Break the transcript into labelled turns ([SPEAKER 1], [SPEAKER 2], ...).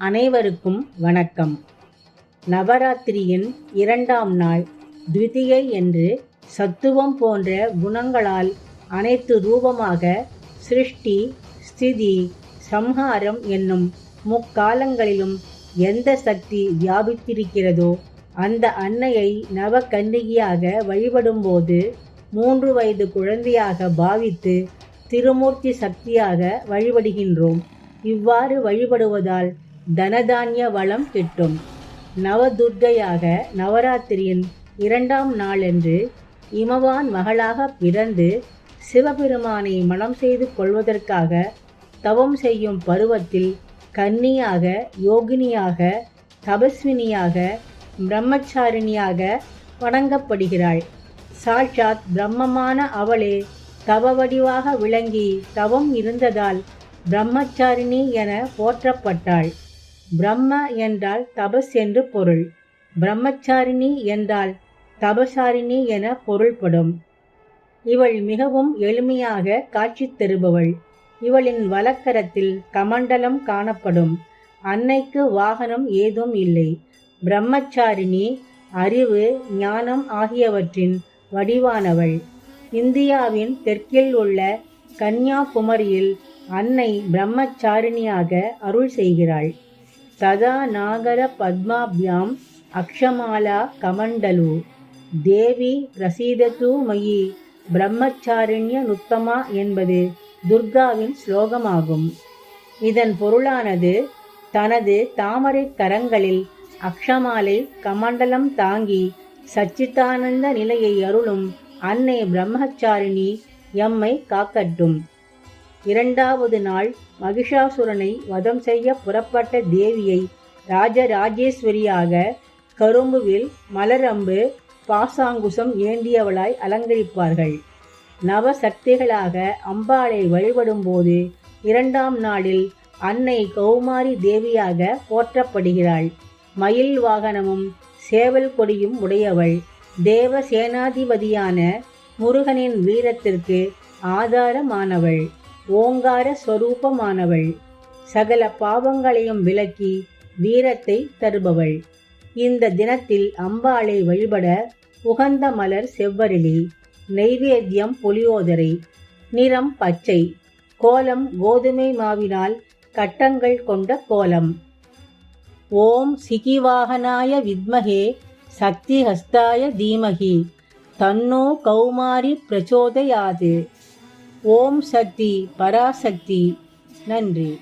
[SPEAKER 1] அனைவருக்கும் வணக்கம். நவராத்திரியின் இரண்டாம் நாள் துவிதியை என்று சத்துவம் போன்ற குணங்களால் அனைத்து ரூபமாக சிருஷ்டி ஸ்திதி சம்ஹாரம் என்னும் முக்காலங்களிலும் எந்த சக்தி வியாபித்திருக்கிறதோ அந்த அன்னையை நவகன்னிகையாக வழிபடும்போது மூன்று வயது குழந்தையாக பாவித்து திருமூர்த்தி சக்தியாக வழிபடுகின்றோம். இவ்வாறு வழிபடுவதால் தனதானிய வளம் கிட்டும். நவதுர்க்கையாக நவராத்திரியின் இரண்டாம் நாளன்று இமவான் மகளாக பிறந்து சிவபெருமானை மணம் செய்து கொள்வதற்காக தவம் செய்யும் பருவத்தில் கன்னியாக யோகினியாக தபஸ்வினியாக பிரம்மச்சாரிணியாக வணங்கப்படுகிறாள். சாட்சாத் பிரம்மமான அவளே தவ வடிவாக விளங்கி தவம் இருந்ததால் பிரம்மச்சாரிணி என போற்றப்பட்டாள். பிரம்ம என்றால் தபஸ் என்று பொருள். பிரம்மச்சாரிணி என்றால் தபசாரிணி என பொருள்படும். இவள் மிகவும் எளிமையாக காட்சி தருபவள். இவளின் வலக்கரத்தில் கமண்டலம் காணப்படும். அன்னைக்கு வாகனம் ஏதும் இல்லை. பிரம்மச்சாரிணி அறிவு ஞானம் ஆகியவற்றின் வடிவானவள். இந்தியாவின் தெற்கில் உள்ள கன்னியாகுமரியில் அன்னை பிரம்மச்சாரிணியாக அருள் செய்கிறாள். சதா நாகர பத்மாபியாம் அக்ஷமாலா கமண்டலு. தேவி பிரசீதத்து மயி பிரம்மச்சாரிண்ய நுத்தமா என்பது துர்காவின் ஸ்லோகமாகும். இதன் பொருளானது தனது தாமரை கரங்களில் அக்ஷமாலை கமண்டலம் தாங்கி சச்சிதானந்த நிலையை அருளும் அன்னை பிரம்மச்சாரிணி எம்மை காக்கட்டும். இரண்டாவது நாள் மகிஷாசுரனை வதம் செய்ய புறப்பட்ட தேவியை ராஜராஜேஸ்வரியாக கரும்புவில் மலரம்பு பாசாங்குசம் ஏந்தியவளாய் அலங்கரிப்பார்கள். நவ சக்திகளாக அம்பாளை வழிபடும்போது இரண்டாம் நாளில் அன்னை கௌமாரி தேவியாக போற்றப்படுகிறாள். மயில் வாகனமும் சேவல் கொடியும் உடையவள். தேவ சேனாதிபதியான முருகனின் வீரத்திற்கு ஆதாரமானவள். ஓங்கார ஸ்வரூபமானவள். சகல பாவங்களையும் விலக்கி வீரத்தை தருபவள். இந்த தினத்தில் அம்பாளை வழிபட உகந்த மலர் செவ்வரிலி நெய்வேத்தியம் புளியோதரை நிறம் பச்சை கோலம் கோதுமை மாவினால் கட்டங்கள் கொண்ட கோலம். ஓம் சிகிவாகனாய வித்மகே சக்தி ஹஸ்தாய தீமகி. தன்னோ கௌமாரி பிரச்சோதயாது. ஓம் சக்தி பராசக்தி. நன்றி.